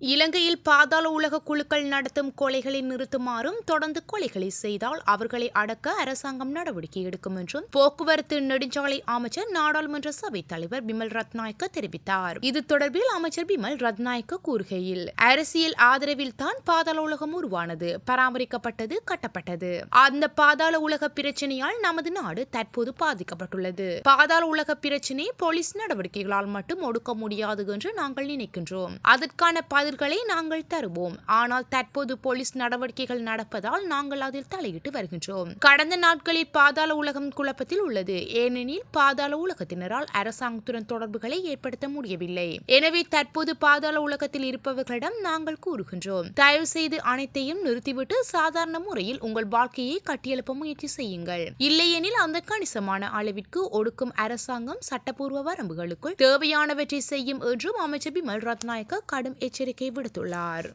இலங்கையில் பாதாள உலக குழுக்கள் நடத்தும் கொலைகளை நிறுத்துமாறும் தொடர்ந்து கொலைகளை செய்தால் அவர்களை அடக்க அரசாங்கம் நடவடிக்கை எடுக்கும் என்றும் போக்குவரத்து நெடுஞ்சாலை அமைச்சர் நாடாளுமன்ற சபைத் தலைவர் பிமல் ரத்நாயக்க தெரிவித்தார். இது தொடர்பில் அமைச்சர் பிமல் ரத்நாயக்க கூறுகையில் அரசியல் ஆதரவில் தான் பாதாள உலகம் உருவானது பராமரிக்கப்பட்டது கட்டப்பட்டது. அந்த பாதாள உலக பிரச்சனையால் நமது நாடு தற்போது பாதிக்கப்பட்டுள்ளது. பாதாள உலக பிரச்சினை போலீஸ் நடவடிக்கைகளால் மட்டும் ஒடுக்க முடியாது என்று நாங்கள் நினைக்கின்றோம். அதற்கான பதில்களை நாங்கள் தருவோம். ஆனால் தற்போது போலீஸ் நடவடிக்கைகள் நடப்பதால் நாங்கள் அதில் தலையிட்டு வருகின்றோம். கடந்த நாட்களில் பாதாள உலகம் குழப்பத்தில் உள்ளது. ஏனெனில் பாதாள உலகத்தினரால் அரசாங்கத்துடன் தொடர்புகளை ஏற்படுத்த முடியவில்லை. எனவே தற்போது பாதாள உலகத்தில் இருப்பவர்களிடம் நாங்கள் கூறுகின்றோம். தயவு செய்து அனைத்தையும் நிறுத்திவிட்டு சாதாரண முறையில் உங்கள் வாழ்க்கையை கட்டியெழுப்ப முயற்சி செய்யுங்கள். இல்லையெனில் அந்த கணிசமான அளவிற்கு ஒடுக்கும் அரசாங்கம் சட்டப்பூர்வ வரம்புகளுக்குள் தேவையானவற்றை செய்யும் என்றும் அமைச்சர் பிமல் ரத்நாயக்க கடும் எச்சரிக்கை விடுத்துள்ளார்.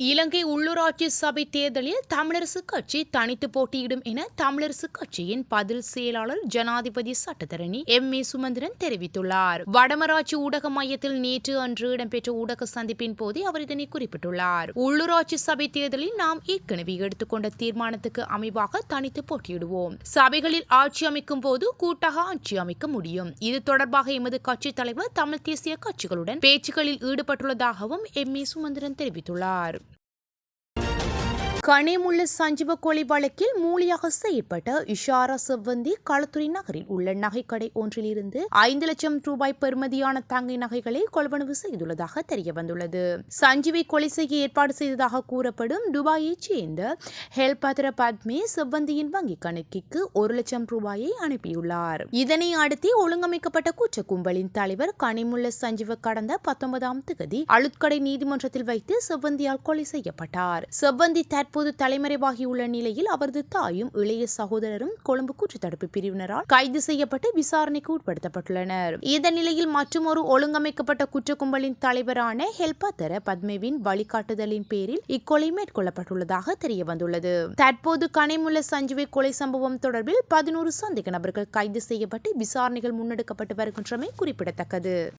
இலங்கை உள்ளூராட்சி சபை தேர்தலில் தமிழரசு கட்சி தனித்து போட்டியிடும் என தமிழரசு கட்சியின் பதில் செயலாளர் ஜனாதிபதி சட்டத்தரணி எம். ஏ. சுமந்திரன் தெரிவித்துள்ளார். வடமராட்சி ஊடக மையத்தில் நேற்று அன்று இடம்பெற்ற ஊடக சந்திப்பின் போது அவர் இதனை குறிப்பிட்டுள்ளார். உள்ளூராட்சி சபை தேர்தலில் நாம் ஏற்கனவே எடுத்துக்கொண்ட தீர்மானத்துக்கு அமைவாக தனித்து போட்டியிடுவோம். சபைகளில் ஆட்சி அமைக்கும் போது கூட்டாக ஆட்சி அமைக்க முடியும். இது தொடர்பாக எமது கட்சி தலைவர் தமிழ் தேசிய கட்சிகளுடன் பேச்சுக்களில் ஈடுபட்டுள்ளதாகவும் எம். ஏ. சுமந்திரன் தெரிவித்துள்ளார். கனிமுள்ள சஞ்சீவ கொலை வழக்கில் மூலியாக செயற்பட்ட இஷாரா செவ்வந்தி களத்துறை நகரில் உள்ள நகைக்கடை ஒன்றிலிருந்து ஐந்து லட்சம் ரூபாய் பெறுமதியான தங்கை நகைகளை கொள்வனவு செய்துள்ளதாக தெரிய வந்துள்ளது சஞ்சீவை கொலை செய்ய ஏற்பாடு செய்ததாக கூறப்படும் துபாயைச் சேர்ந்த ஹெல்பத்ர பத்மே செவ்வந்தியின் வங்கி கணக்கிற்கு ஒரு லட்சம் ரூபாயை அனுப்பியுள்ளார். இதனை அடுத்து ஒழுங்கமைக்கப்பட்ட கூச்ச கும்பலின் தலைவர் கனிமுள்ள சஞ்சீவ கடந்த பத்தொன்பதாம் தேதி அழுத்கடை நீதிமன்றத்தில் வைத்து செவ்வந்தியால் கொலை செய்யப்பட்டார். செவ்வந்தி தற்போது தலைமறைவாகியுள்ள நிலையில் அவரது தாயும் இளைய சகோதரரும் கொழும்பு குற்றத்தடுப்பு பிரிவினரால் கைது செய்யப்பட்டு விசாரணைக்கு உட்படுத்தப்பட்டுள்ளனர். இந்த நிலையில் மற்றொரு ஒழுங்கமைக்கப்பட்ட குற்ற கும்பலின் தலைவரான ஹெல்பாத்தர பத்மேவின் வழிகாட்டுதலின் பேரில் இக்கொலை மேற்கொள்ளப்பட்டுள்ளதாக தெரிய வந்துள்ளது தற்போது கனைமுள்ள சஞ்சுவை கொலை சம்பவம் தொடர்பில் பதினோரு சந்தேக நபர்கள் கைது செய்யப்பட்டு விசாரணைகள் முன்னெடுக்கப்பட்டு வருகின்றமை குறிப்பிடத்தக்கது.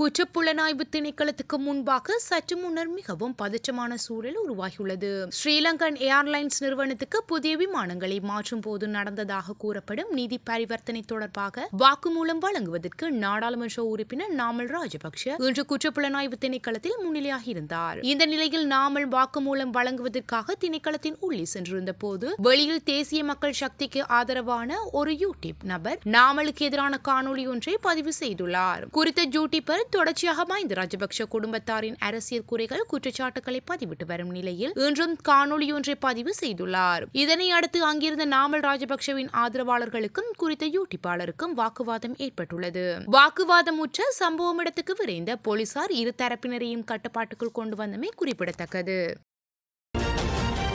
குற்றப்புலனாய்வு திணைக்களத்துக்கு முன்பாக சற்று முன்னர் மிகவும் பதற்றமான சூழல் உருவாகியுள்ளது. ஸ்ரீலங்கன் ஏர்லைன்ஸ் நிறுவனத்துக்கு புதிய விமானங்களை மாற்றும் போது நடந்ததாக கூறப்படும் நிதி பரிவர்த்தனை தொடர்பாக வாக்குமூலம் வழங்குவதற்கு நாடாளுமன்ற உறுப்பினர் நாமல் ராஜபக்ஷ இன்று குற்றப்புலனாய்வு திணைக்களத்தில் முன்னிலையாகியிருந்தார். இந்த நிலையில் நாமல் வாக்குமூலம் வழங்குவதற்காக திணைக்களத்தின் உள்ளே சென்றிருந்த போது வெளியில் தேசிய மக்கள் சக்திக்கு ஆதரவான ஒரு யூடியூப் நபர் நாமலுக்கு எதிரான காணொலி ஒன்றை பதிவு செய்துள்ளார். குறித்த யூடியூபர் தொடர்ச்சியாக இந்த ராஜபக்ஷ குடும்பத்தாரின் அரசியல் குறைகள் குற்றச்சாட்டுகளை பதிவிட்டு வரும் நிலையில் இன்றும் காணொலி ஒன்றை பதிவு செய்துள்ளார். இதனை அடுத்து அங்கிருந்த நாமல் ராஜபக்ஷவின் ஆதரவாளர்களுக்கும் குறித்த யூட்டிப்பாளருக்கும் வாக்குவாதம் ஏற்பட்டுள்ளது. வாக்குவாதம் உற்ற சம்பவம் இடத்துக்கு விரைந்த போலீசார் இரு தரப்பினரையும் கட்டுப்பாட்டுக்குள் கொண்டு வந்தமை குறிப்பிடத்தக்கது.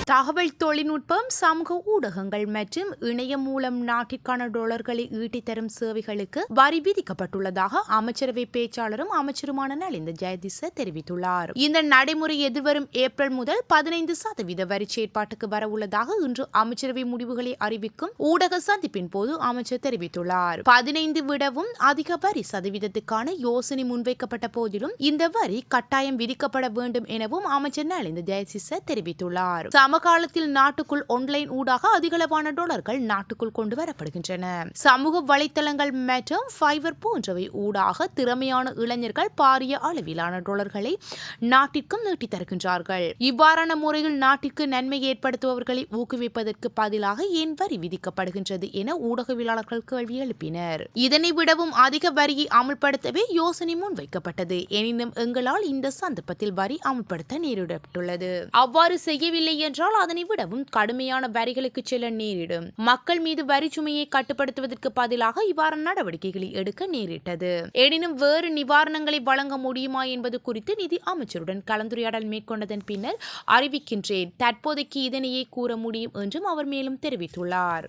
தகவல் தொழில்நுட்பம் சமூக ஊடகங்கள் மற்றும் இணையம் மூலம் நாட்டிற்கான டாலர்களை ஈட்டித்தரும் சேவைகளுக்கு வரி விதிக்கப்பட்டுள்ளதாக அமைச்சரவை பேச்சாளரும் அமைச்சருமான நலிந்த ஜெயதிச தெரிவித்துள்ளார். இந்த நடைமுறை எதிர்வரும் ஏப்ரல் முதல் பதினைந்து சதவீத வரி செயற்பாட்டுக்கு வரவுள்ளதாக இன்று அமைச்சரவை முடிவுகளை அறிவிக்கும் ஊடக சந்திப்பின் போது அமைச்சர் தெரிவித்துள்ளார். பதினைந்து விடவும் அதிக வரி சதவீதத்துக்கான யோசனை முன்வைக்கப்பட்ட போதிலும் இந்த வரி கட்டாயம் விதிக்கப்பட வேண்டும் எனவும் அமைச்சர் நலிந்த ஜெயசிச தெரிவித்துள்ளார். சமகாலத்தில் நாட்டுக்குள் ஒன்லைன் ஊடாக அதிகளவான டாலர்கள் நாட்டுக்குள் கொண்டு வரப்படுகின்றன. சமூக வலைத்தளங்கள் மற்றும் ஃபைபர் போன்றவை ஊடாக திறமையான இளைஞர்கள் பாரிய அளவிலான டாலர்களை நாட்டிற்கும் நீட்டித் தருகின்றார்கள். இவ்வாறான முறையில் நாட்டிற்கு நன்மை ஏற்படுத்துபவர்களை ஊக்குவிப்பதற்கு பதிலாக ஏன் வரி விதிக்கப்படுகின்றது என ஊடகவியலாளர்கள் கேள்வி எழுப்பினர். இதனை விடவும் அதிக வரியை அமுல்படுத்தவே யோசனை முன்வைக்கப்பட்டது. எனினும் எங்களால் இந்த சந்தர்ப்பத்தில் வரி அமல்படுத்த நேரிடப்பட்டுள்ளது. அவ்வாறு செய்யவில்லை என்றால் அதனை விடவும் கடுமையான வரிகளுக்கு செல்ல நேரிடும். மக்கள் மீது வரி சுமையை கட்டுப்படுத்துவதற்கு பதிலாக இவ்வாறு நடவடிக்கைகளை எடுக்க நேரிட்டது. எனினும் வேறு நிவாரணங்களை வழங்க முடியுமா என்பது குறித்து நிதி அமைச்சருடன் கலந்துரையாடல் மேற்கொண்டதன் பின்னர் அறிவிக்கின்றேன். தற்போதைக்கு இதனையே கூற முடியும் என்றும் அவர் மேலும் தெரிவித்துள்ளார்.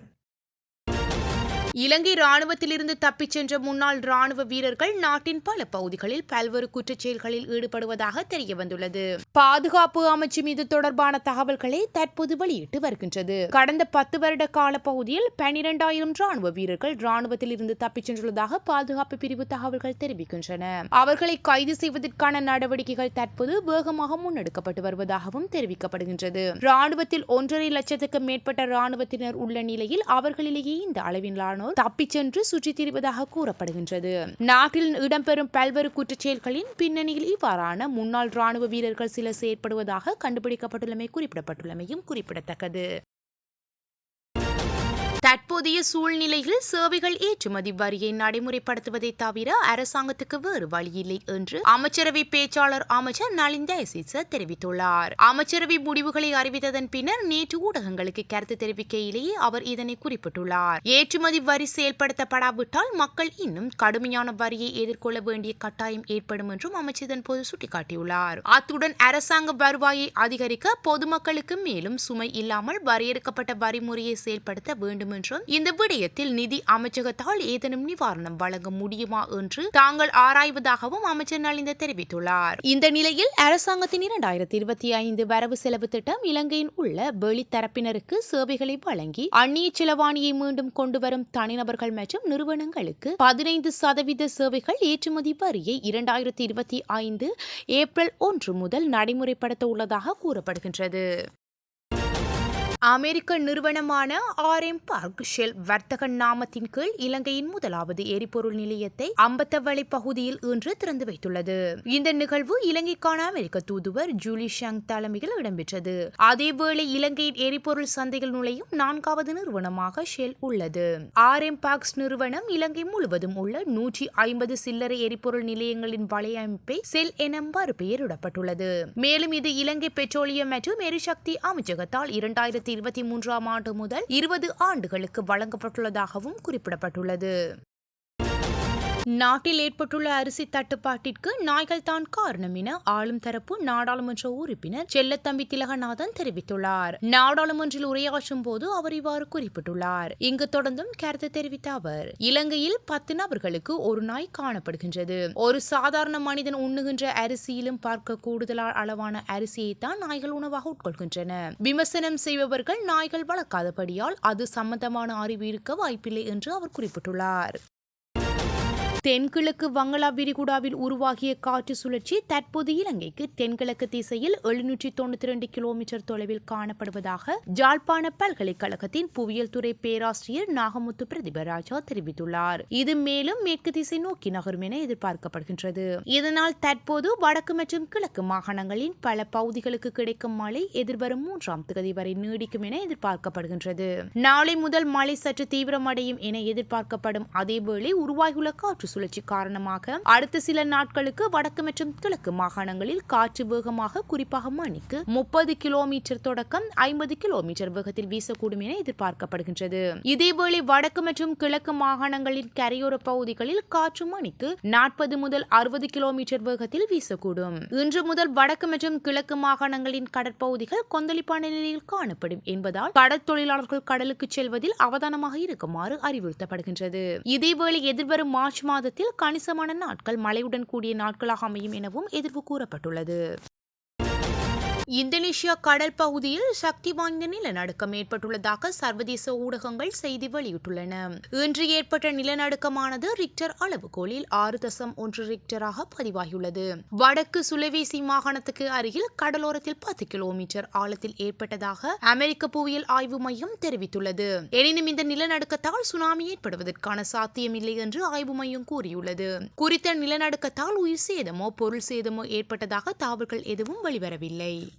இலங்கை ராணுவத்திலிருந்து தப்பிச் சென்ற முன்னாள் ராணுவ வீரர்கள் நாட்டின் பல பகுதிகளில் பல்வேறு குற்றச் செயல்களில் ஈடுபடுவதாக தெரிய வந்துள்ளது பாதுகாப்பு அமைச்சு மீது தொடர்பான தகவல்களை தற்போது வெளியிட்டு வருகின்றது. கடந்த பத்து வருட கால பகுதியில் பனிரெண்டாயிரம் ராணுவ வீரர்கள் ராணுவத்திலிருந்து தப்பிச் சென்றுள்ளதாக பாதுகாப்பு பிரிவு தகவல்கள் தெரிவிக்கின்றன. அவர்களை கைது செய்வதற்கான நடவடிக்கைகள் தற்போது வேகமாக முன்னெடுக்கப்பட்டு வருவதாகவும் தெரிவிக்கப்படுகின்றது. ராணுவத்தில் ஒன்றரை லட்சத்துக்கு மேற்பட்ட ராணுவத்தினர் உள்ள நிலையில் அவர்களிலேயே இந்த அளவிலானோர் தப்பிச் சென்று சுற்றித் திரிவதாக கூறப்படுகின்றது. நாட்டில் இடம்பெறும் பல்வேறு குற்றச்செயல்களின் பின்னணியில் இவ்வாறான முன்னாள் ராணுவ வீரர்கள் சிலர் செயற்படுவதாக கண்டுபிடிக்கப்பட்டுள்ளமை குறிப்பிடப்பட்டுள்ளமையும் குறிப்பிடத்தக்கது. தற்போதைய சூழ்நிலையில் சேவைகள் ஏற்றுமதி வரியை நடைமுறைப்படுத்துவதை தவிர அரசாங்கத்துக்கு வேறு வழியில்லை என்று அமைச்சரவை பேச்சாளர் அமைச்சர் நலின் ஜெயசீச தெரிவித்துள்ளார். அமைச்சரவை முடிவுகளை அறிவித்ததன் பின்னர் நேற்று ஊடகங்களுக்கு கருத்து தெரிவிக்கையிலேயே அவர் இதனை குறிப்பிட்டுள்ளார். ஏற்றுமதி வரி செயல்படுத்தப்படாவிட்டால் மக்கள் இன்னும் கடுமையான வரியை எதிர்கொள்ள வேண்டிய கட்டாயம் ஏற்படும் என்றும் அமைச்சர் இதன்போது சுட்டிக்காட்டியுள்ளார். அத்துடன் அரசாங்க வருவாயை அதிகரிக்க பொதுமக்களுக்கு மேலும் சுமை இல்லாமல் வரையறுக்கப்பட்ட வரிமுறையை செயல்படுத்த வேண்டும் என்றும் இந்த விடயத்தில் நிதி அமைச்சகத்தால் ஏதேனும் நிவாரணம் வழங்க முடியுமா என்று தாங்கள் ஆராய்வதாகவும் அமைச்சர் நலிந்த தெரிவித்துள்ளார். இந்த நிலையில் அரசாங்கத்தின் இரண்டாயிரத்தி இருபத்தி ஐந்து வரவு செலவு திட்டம் இலங்கையில் உள்ள வெளித்தரப்பினருக்கு சேவைகளை வழங்கி அந்நிய செலவாணியை மீண்டும் கொண்டுவரும் தனிநபர்கள் மற்றும் நிறுவனங்களுக்கு பதினைந்து சதவீத சேவைகள் ஏற்றுமதி வரியை இரண்டாயிரத்தி இருபத்தி ஐந்து ஏப்ரல் ஒன்று முதல் நடைமுறைப்படுத்த உள்ளதாக கூறப்படுகின்றது. அமெரிக்க நிறுவனமான ஆர்எம் பார்க் ஷெல் வர்த்தக நாமத்தின் கீழ் இலங்கையின் முதலாவது எரிபொருள் நிலையத்தை அம்பத்தவளை பகுதியில் இன்று திறந்து வைத்துள்ளது. இந்த நிகழ்வு இலங்கைக்கான அமெரிக்க தூதுவர் ஜூலி ஷங் தலைமையில் இடம்பெற்றது. அதேவேளை இலங்கையின் எரிபொருள் சந்தைகள் நுழையும் நான்காவது நிறுவனமாக ஷெல் உள்ளது. ஆர்எம் பாக்ஸ் நிறுவனம் இலங்கை முழுவதும் உள்ள நூற்றி ஐம்பது சில்லறை எரிபொருள் நிலையங்களின் வலையமைப்பை செல் என மறுபெயரிடப்பட்டுள்ளது. மேலும் இது இலங்கை பெட்ரோலியம் மற்றும் எரிசக்தி அமைச்சகத்தால் இரண்டாயிரத்தி இருபத்தி மூன்றாம் ஆண்டு முதல் இருபது ஆண்டுகளுக்கு வழங்கப்பட்டுள்ளதாகவும் குறிப்பிடப்பட்டுள்ளது. நாட்டில் ஏற்பட்டுள்ள அரிசி தட்டுப்பாட்டிற்கு நாய்கள் தான் காரணம் என ஆளும் தரப்பு நாடாளுமன்ற உறுப்பினர் செல்லத்தம்பி திலகநாதன் தெரிவித்துள்ளார். நாடாளுமன்றில் உரையாற்றும் போது அவர் இவ்வாறு குறிப்பிட்டுள்ளார். இங்கு தொடர்ந்தும் கருத்து தெரிவித்த அவர் இலங்கையில் பத்து நபர்களுக்கு ஒரு நாய் காணப்படுகின்றது. ஒரு சாதாரண மனிதன் உண்ணுகின்ற அரிசியிலும் பார்க்க கூடுதலால் அளவான அரிசியை தான் நாய்கள் உணவாக உட்கொள்கின்றன. விமர்சனம் செய்பவர்கள் நாய்கள் வளர்க்காதபடியால் அது சம்பந்தமான அறிவு இருக்க வாய்ப்பில்லை என்று அவர் குறிப்பிட்டுள்ளார். தென்கிழக்கு வங்களா விரிகுடாவில் உருவாகிய காற்று சுழற்சி தற்போது இலங்கைக்கு தென்கிழக்கு திசையில் எழுநூற்றி தொண்ணூத்தி ரெண்டு கிலோமீட்டர் தொலைவில் காணப்படுவதாக ஜாழ்ப்பாண பல்கலைக்கழகத்தின் புவியியல் துறை பேராசிரியர் நாகமுத்து பிரதிபராஜா தெரிவித்துள்ளார். இது மேலும் மேற்கு திசை நோக்கி நகரும் என எதிர்பார்க்கப்படுகின்றது. இதனால் தற்போது வடக்கு மற்றும் கிழக்கு மாகாணங்களின் பல பகுதிகளுக்கு கிடைக்கும் மழை எதிர்வரும் மூன்றாம் தேதி வரை நீடிக்கும் என எதிர்பார்க்கப்படுகின்றது. நாளை முதல் மழை சற்று தீவிரமடையும் என எதிர்பார்க்கப்படும் அதேவேளை உருவாகியுள்ள காற்று சுழற்சி காரணமாக அடுத்த சில நாட்களுக்கு வடக்கு மற்றும் கிழக்கு மாகாணங்களில் காற்று வேகமாக குறிப்பாக மணிக்கு முப்பது கிலோமீட்டர் தொடக்கம் ஐம்பது கிலோமீட்டர் வேகத்தில் வீசக்கூடும் என எதிர்பார்க்கப்படுகின்றது. இதேவேளை வடக்கு மற்றும் கிழக்கு மாகாணங்களின் கரையோர பகுதிகளில் காற்று மணிக்கு நாற்பது முதல் அறுபது கிலோமீட்டர் வேகத்தில் வீசக்கூடும். இன்று முதல் வடக்கு மற்றும் கிழக்கு மாகாணங்களின் கடற்பகுதிகள் கொந்தளிப்பான நிலையில் காணப்படும் என்பதால் கடற்தொழிலாளர்கள் கடலுக்கு செல்வதில் அவதானமாக இருக்குமாறு அறிவுறுத்தப்படுகின்றது. இதேவேளை எதிர்வரும் மார்ச் மாதம் மாதத்தில் கணிசமான நாட்கள் மழையுடன் கூடிய நாட்களாக அமையும் எனவும் எதிர்வு கூறப்பட்டுள்ளது. இந்தோனேஷியா கடல் பகுதியில் சக்தி வாய்ந்த நிலநடுக்கம் ஏற்பட்டுள்ளதாக சர்வதேச ஊடகங்கள் செய்தி வெளியிட்டுள்ளன. இன்று ஏற்பட்ட நிலநடுக்கமானது ரிக்டர் அளவுகோலில் ஆறு தசம் ஒன்று ரிக்டராக பதிவாகியுள்ளது. வடக்கு சுலவேசி மாகாணத்துக்கு அருகில் கடலோரத்தில் பத்து கிலோமீட்டர் ஆழத்தில் ஏற்பட்டதாக அமெரிக்க புவியியல் ஆய்வு மையம் தெரிவித்துள்ளது. எனினும் இந்த நிலநடுக்கத்தால் சுனாமி ஏற்படுவதற்கான சாத்தியமில்லை என்று ஆய்வு மையம் கூறியுள்ளது. குறித்த நிலநடுக்கத்தால் உயிர் சேதமோ பொருள் சேதமோ ஏற்பட்டதாக தகவல்கள் எதுவும் வெளிவரவில்லை.